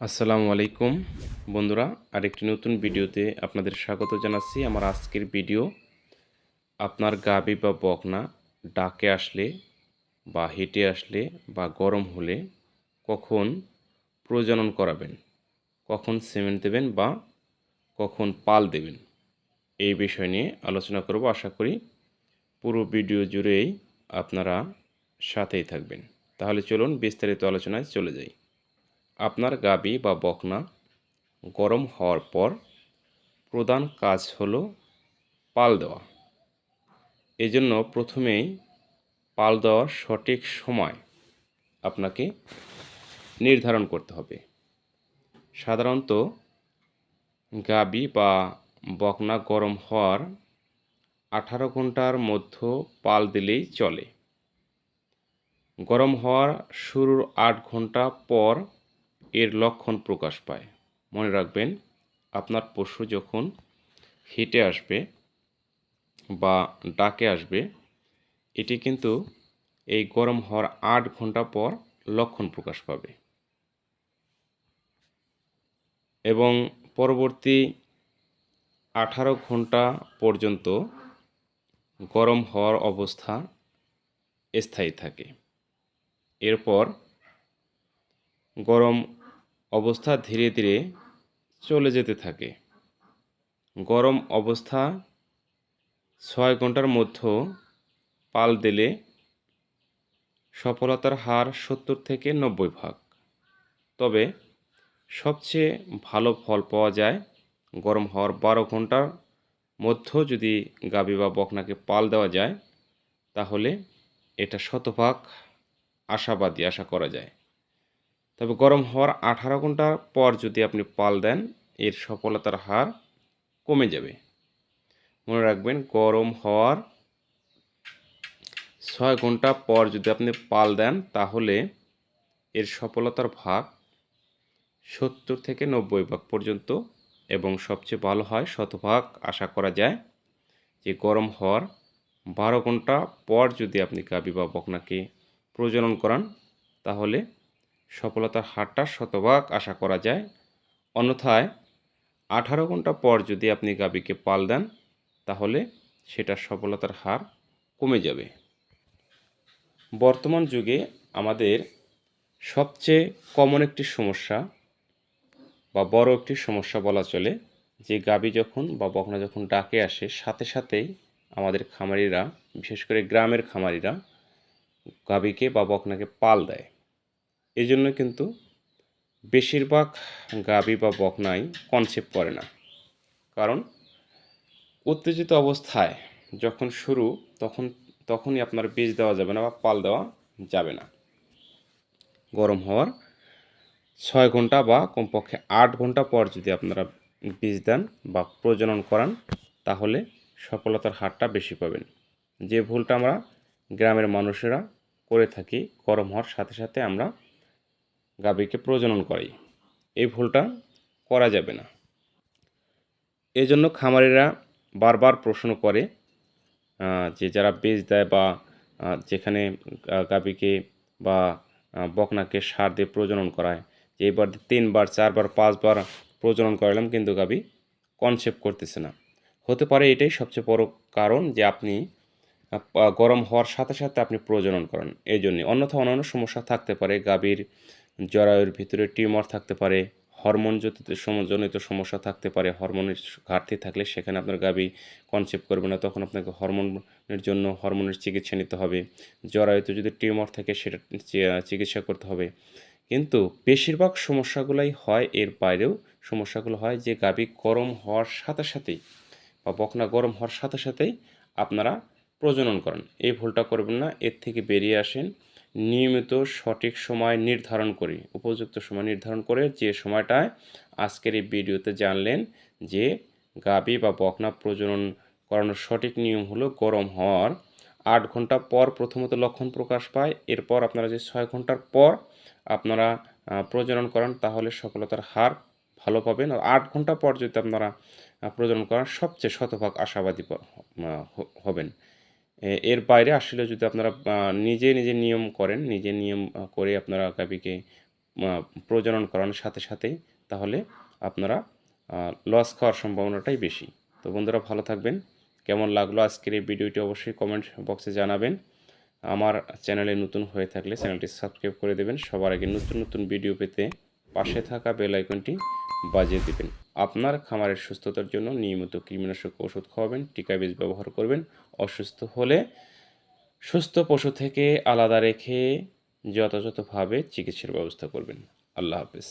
আসসালামু আলাইকুম বন্ধুরা, আরেকটি নতুন ভিডিওতে আপনাদের স্বাগত জানাচ্ছি। আমার আজকের ভিডিও, আপনার গাবি বা বকনা ডাকে আসলে বা হেঁটে আসলে বা গরম হলে কখন প্রজনন করাবেন, কখন সিমেন্ট দেবেন বা কখন পাল দেবেন, এই বিষয় নিয়ে আলোচনা করব। আশা করি পুরো ভিডিও জুড়েই আপনারা সাথেই থাকবেন। তাহলে চলুন বিস্তারিত আলোচনায় চলে যাই। আপনার গাবি বা বকনা গরম হওয়ার পর প্রধান কাজ হলো পাল দেওয়া। এজন্য প্রথমেই পাল দেওয়ার সঠিক সময় আপনাকে নির্ধারণ করতে হবে। সাধারণত গাবি বা বকনা গরম হওয়ার আঠারো ঘণ্টার মধ্যে পাল দিলেই চলে। গরম হওয়ার শুরুর আট ঘণ্টা পর এর লক্ষণ প্রকাশ পায়। মনে রাখবেন, আপনার পশু যখন হেঁটে আসবে বা ডাকে আসবে, এটি কিন্তু এই গরম হওয়ার আট ঘণ্টা পর লক্ষণ প্রকাশ পাবে। এবং পরবর্তী আঠারো ঘণ্টা পর্যন্ত গরম হওয়ার অবস্থা স্থায়ী থাকে। এরপর গরম অবস্থা ধীরে ধীরে চলে যেতে থাকে। গরম অবস্থা ছয় ঘণ্টার মধ্যে পাল দিলে সফলতার হার সত্তর থেকে নব্বই ভাগ। তবে সবচেয়ে ভালো ফল পাওয়া যায় গরম হওয়ার বারো ঘণ্টার মধ্যেও যদি গাভী বা বকনাকে পাল দেওয়া যায়, তাহলে এটা শতভাগ আশাবাদী আশা করা যায়। তবে গরম হওয়ার আঠারো ঘণ্টা পর যদি আপনি পাল দেন, এর সফলতার হার কমে যাবে। মনে রাখবেন, গরম হওয়ার ছয় ঘণ্টা পর যদি আপনি পাল দেন, তাহলে এর সফলতার ভাগ সত্তর থেকে নব্বই ভাগ পর্যন্ত এবং সবচেয়ে ভালো হয় শতভাগ। আশা করা যায় যে গরম হওয়ার বারো ঘণ্টা পর যদি আপনি গাবি বা বকনাকে প্রজনন করান, তাহলে সফলতার হারটা শতভাগ আশা করা যায়। অন্যথায়, আঠারো ঘণ্টা পর যদি আপনি গাবিকে পাল দেন, তাহলে সেটার সফলতার হার কমে যাবে। বর্তমান যুগে আমাদের সবচেয়ে কমন একটি সমস্যা বা বড় একটি সমস্যা বলা চলে যে গাবি যখন বা বকনা যখন ডাকে আসে, সাথে সাথেই আমাদের খামারিরা, বিশেষ করে গ্রামের খামারিরা গাবিকে বা বকনাকে পাল দেয়। এই জন্য কিন্তু বেশিরভাগ গাবি বা বকনাই কনসেপ্ট করে না। কারণ উত্তেজিত অবস্থায় যখন শুরু, তখন, তখনই আপনার বীজ দেওয়া যাবে না বা পাল দেওয়া যাবে না। গরম হওয়ার ছয় ঘণ্টা বা কমপক্ষে আট ঘণ্টা পর যদি আপনারা বীজ দেন বা প্রজনন করান, তাহলে সফলতার হারটা বেশি পাবেন। যে ভুলটা আমরা গ্রামের মানুষেরা করে থাকি, গরম হওয়ার সাথে সাথে আমরা গাভীকে প্রজনন করাই। এই ভুলটা করা যাবে না। এই জন্য খামারিরা বারবার প্রশ্ন করে যে যারা বীজ দেয় বা যেখানে গাভীকে বা বকনাকে সার দিয়ে প্রজনন করায়, যে এবার তিনবার, চারবার, পাঁচবার প্রজনন করালাম কিন্তু গাভী কনসেপ্ট করতেছে না। হতে পারে এটাই সবচেয়ে বড় কারণ যে আপনি গরম হওয়ার সাথে সাথে আপনি প্রজনন করেন। এই জন্যে অন্যথা অন্যান্য সমস্যা থাকতে পারে গাভীর জরায়ুর ভিতরে টিউমার থাকতে পারে, হরমোন জনিত সম- জনিত সমস্যা থাকতে পারে, হরমোনের ঘাটতি থাকলে সেখানে আপনার গাভী কনসেপ্ট করবে না, তখন আপনাকে হরমোনের জন্য হরমোনের চিকিৎসা নিতে হবে। জরায়ুতে যদি টিউমার থাকে সেটা চিকিৎসা করতে হবে। কিন্তু বেশিরভাগ সমস্যাগুলাই হয় এর বাইরেও, সমস্যাগুলো হয় যে গাভী গরম হওয়ার সাথে সাথেই বা বকনা গরম হওয়ার সাথে সাথেই আপনারা প্রজনন করেন। এই ভুলটা করবেন না, এর থেকে বেরিয়ে আসেন নিয়মিত সঠিক সময় নির্ধারণ করি। উপযুক্ত সময় নির্ধারণ করে যে সময়টায় আজকের এই ভিডিওতে জানলেন যে গাবি বা বকনা প্রজনন করানোর সঠিক নিয়ম হলো গরম হওয়ার আট ঘণ্টা পর প্রথমত লক্ষণ প্রকাশ পায়। এরপর আপনারা যে ছয় ঘণ্টার পর আপনারা প্রজনন করান তাহলে সফলতার হার ভালো পাবেন। আর আট ঘণ্টা পর যদি আপনারা প্রজনন করান সবচেয়ে শতভাগ আশাবাদী হবেন। এর বাইরে আসলে যদি আপনারা নিজে নিজে নিয়ম করেন, নিজে নিয়ম করে আপনারা গাভীকে প্রজনন করানোর সাথে সাথেই তাহলে আপনারা লস খাওয়ার সম্ভাবনাটাই বেশি। তো বন্ধুরা ভালো থাকবেন। কেমন লাগল আজকের এই ভিডিওটি অবশ্যই কমেন্ট বক্সে জানাবেন। আমার চ্যানেলে নতুন হয়ে থাকলে চ্যানেলটি সাবস্ক্রাইব করে দেবেন। সবার আগে নতুন নতুন ভিডিও পেতে পাশে থাকা বেল আইকনটি বাজিয়ে দেবেন। আপনার খামারের সুস্থতার জন্য নিয়মিত কৃমিনাশক ওষুধ খাওয়াবেন, টিকা বীজ ব্যবহার করবেন, অসুস্থ হলে সুস্থ পশু থেকে আলাদা রেখে যথাযথভাবে চিকিৎসার ব্যবস্থা করবেন। আল্লাহ হাফেজ।